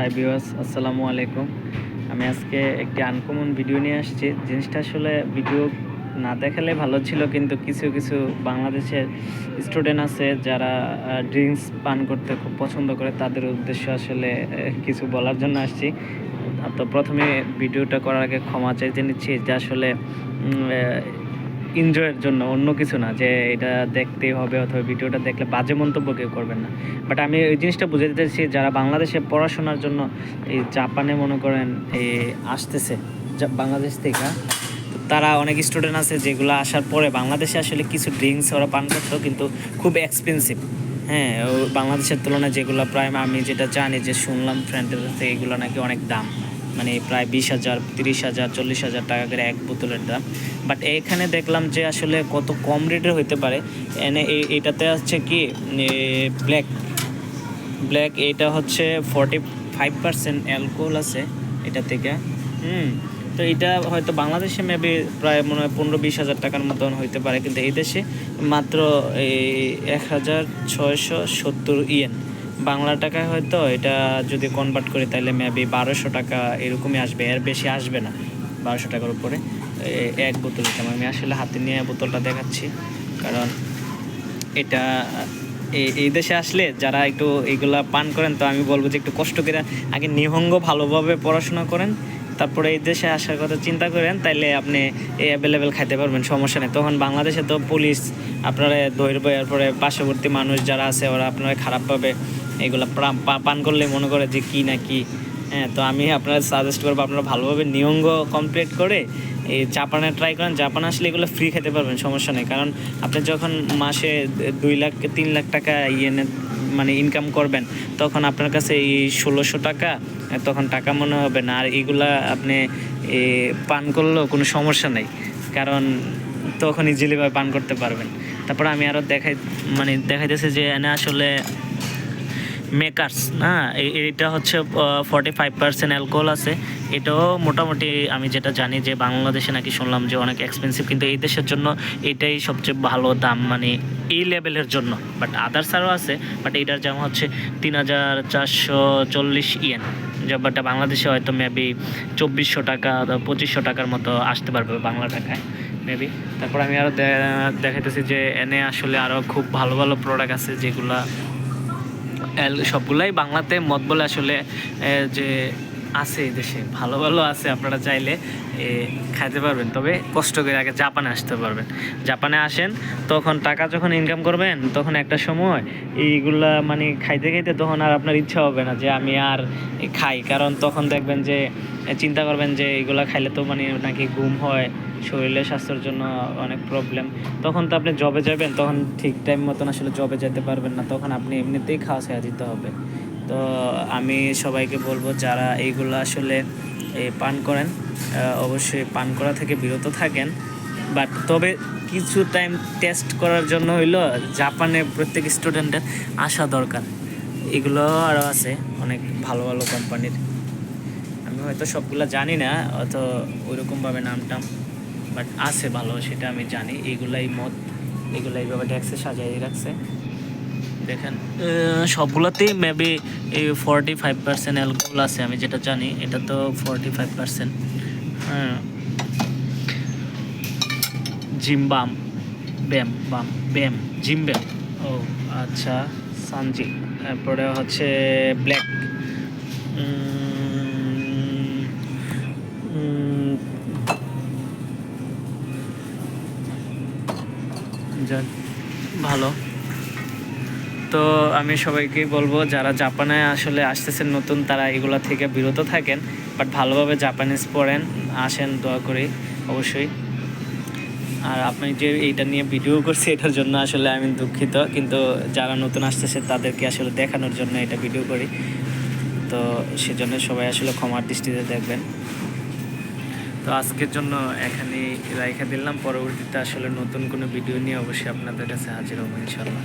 High বিওয়াস আসসালামু আলাইকুম। আমি আজকে একটি আনকমন ভিডিও নিয়ে আসছি। জিনিসটা আসলে ভিডিও না দেখালে ভালো ছিল, কিন্তু কিছু কিছু বাংলাদেশের স্টুডেন্ট আছে যারা ড্রিঙ্কস পান করতে খুব পছন্দ করে, তাদের উদ্দেশ্য আসলে কিছু বলার জন্য আসছি। তো প্রথমে ভিডিওটা করার আগে ক্ষমা চাইতে নিচ্ছি যে আসলে এনজয়ের জন্য, অন্য কিছু না, যে এটা দেখতে হবে অথবা ভিডিওটা দেখলে বাজে মন্তব্য কেউ করবেন না। বাট আমি ওই জিনিসটা বুঝাতে চাইছি, যারা বাংলাদেশে পড়াশোনার জন্য এই জাপানে মনে করেন এই আসতেছে বাংলাদেশ থেকে তারা অনেক স্টুডেন্ট আছে যেগুলো আসার পরে বাংলাদেশে আসলে কিছু ড্রিঙ্কস ওরা পান করতো, কিন্তু খুব এক্সপেন্সিভ হ্যাঁ বাংলাদেশের তুলনায় যেগুলো প্রায় আমি যেটা জানি যে শুনলাম ফ্রেন্ডের কাছে এগুলো নাকি অনেক দাম। মানে প্রায় বিশ হাজার, তিরিশ হাজার, চল্লিশ হাজার টাকা করে এক বোতলের দাম। বাট এখানে দেখলাম যে আসলে কত কম রেটের হইতে পারে। এনে এটাতে হচ্ছে কি? ব্ল্যাক ব্ল্যাক এটা হচ্ছে ফর্টি ফাইভ পার্সেন্ট অ্যালকোহল আছে এটা থেকে। হুম, তো এটা হয়তো বাংলাদেশে মেবি প্রায় মনে হয় পনেরো বিশ হাজার টাকার মতন হইতে পারে। কিন্তু এই দেশে মাত্র এই এক হাজার ছয়শো সত্তর ইয়েন বাংলা টাকায় হয়তো এটা যদি কনভার্ট করি তাহলে মেবি বারোশো টাকা এরকমই আসবে, এর বেশি আসবে না বারোশো টাকার উপরে। এক বোতল আমি আসলে হাতে নিয়ে বোতলটা দেখাচ্ছি, কারণ এটা এই- এই দেশে আসলে যারা একটু এগুলা পান করেন, তো আমি বলব যে একটু কষ্ট করে আগে নিহঙ্গ ভালোভাবে পড়াশোনা করেন, তারপরে এই দেশে আসার কথা চিন্তা করেন, তাইলে আপনি এই অ্যাভেলেবেল খাইতে পারবেন, সমস্যা নেই। তখন বাংলাদেশে তো পুলিশ, আপনারা ধরবে এরপরে পার্শ্ববর্তী মানুষ যারা আছে, ওরা আপনারা খারাপভাবে এগুলা পান করলে মনে করে যে কি না কি। হ্যাঁ তো আমি আপনারা সাজেস্ট করব আপনারা ভালোভাবে নিয়ঙ্গ কমপ্লিট করে এই জাপানে ট্রাই করেন। জাপান আসলে এগুলো ফ্রি খেতে পারবেন, সমস্যা নেই। কারণ আপনি যখন মাসে দুই লাখ তিন লাখ টাকা ইয়েনে মানে ইনকাম করবেন, তখন আপনার কাছে এই ষোলোশো টাকা তখন টাকা মনে হবে না। আর এগুলা আপনি পান করলেও কোনো সমস্যা নেই। কারণ তখন ইজিলিভাবে পান করতে পারবেন। তারপর আমি আরও দেখাই মানে দেখাইতেছে যে এনে আসলে মেকার্স না? এটা হচ্ছে ফর্টি ফাইভ পার্সেন্ট অ্যালকোহল আছে। এটাও মোটামুটি আমি যেটা জানি যে বাংলাদেশে নাকি শুনলাম যে অনেক এক্সপেন্সিভ কিন্তু এই দেশের জন্য এটাই সবচেয়ে ভালো দাম মানে এই লেভেলের জন্য। বাট আদার্স আরও আছে বাট এটার যেমন হচ্ছে তিন হাজার চারশো চল্লিশ ইয়েন বাট বাংলাদেশে হয়তো মেবি চব্বিশশো টাকা পঁচিশশো টাকার মতো আসতে পারবে বাংলা টাকায় মেবি তারপর আমি আরও দেখাইতেছি যে এনে আসলে আরও খুব ভালো ভালো প্রোডাক্ট আছে যেগুলা সবগুলাই বাংলাতে মত বলে আসলে যে আছে এই দেশে, ভালো ভালো আছে, আপনারা চাইলে খাইতে পারবেন। তবে কষ্ট করে আগে জাপানে আসতে পারবেন। জাপানে আসেন, তখন টাকা যখন ইনকাম করবেন, তখন একটা সময় এইগুলা মানে খাইতে খাইতে তখন আর আপনার ইচ্ছা হবে না যে আমি আর খাই। কারণ তখন দেখবেন যে চিন্তা করবেন যে এগুলা খাইলে তো মানে নাকি ঘুম হয়, শরীরের স্বাস্থ্যের জন্য অনেক প্রবলেম তখন তো আপনি জবে যাবেন, তখন ঠিক টাইম মতন আসলে জবে যেতে পারবেন না। তখন আপনি এমনিতেই খাওয়া ছেড়ে দিতে হবে। তো আমি সবাইকে বলব, যারা এইগুলো আসলে পান করেন অবশ্যই পান করা থেকে বিরত থাকেন। বাট তবে কিছু টাইম টেস্ট করার জন্য হইল, জাপানে প্রত্যেক স্টুডেন্টের আসা দরকার। এগুলো আরও আছে, অনেক ভালো ভালো কোম্পানির আমি হয়তো সবগুলো জানি না, অত ওইরকমভাবে নাম টাম বাট আছে ভালো, সেটা আমি জানি। এইগুলাই মদ এগুলো এইভাবে ট্যাক্সে সাজাই রাখছে। দেখেন সবগুলোতেই মেবি এই ফর্টি ফাইভ পার্সেন্ট অ্যালকোহল আছে, আমি যেটা জানি, এটা তো ফর্টি ফাইভ পার্সেন্ট হ্যাঁ জিমবাম ব্যাম বাম ব্যাম জিম ব্যাম ও আচ্ছা সানজি। তারপরে হচ্ছে ব্ল্যাক। যাক ভালো। তো আমি সবাইকেই বলব, যারা জাপানে আসলে আসতেছেন নতুন, তারা এগুলা থেকে বিরত থাকেন বাট ভালোভাবে জাপানিজ পড়েন, আসেন, দোয়া করি, অবশ্যই। আর আপনি যে এইটা নিয়ে ভিডিও করছি, এটার জন্য আসলে আমি দুঃখিত, কিন্তু যারা নতুন আসতেছে, তাদেরকে আসলে দেখানোর জন্য এটা ভিডিও করি। তো সেজন্য সবাই আসলে ক্ষমার দৃষ্টিতে দেখবেন। তো আজকের জন্য এখানে রেখে দিলাম। পরবর্তীতে আসলে নতুন কোনো ভিডিও নিয়ে অবশ্যই আপনাদের কাছে হাজির হব ইনশাল্লাহ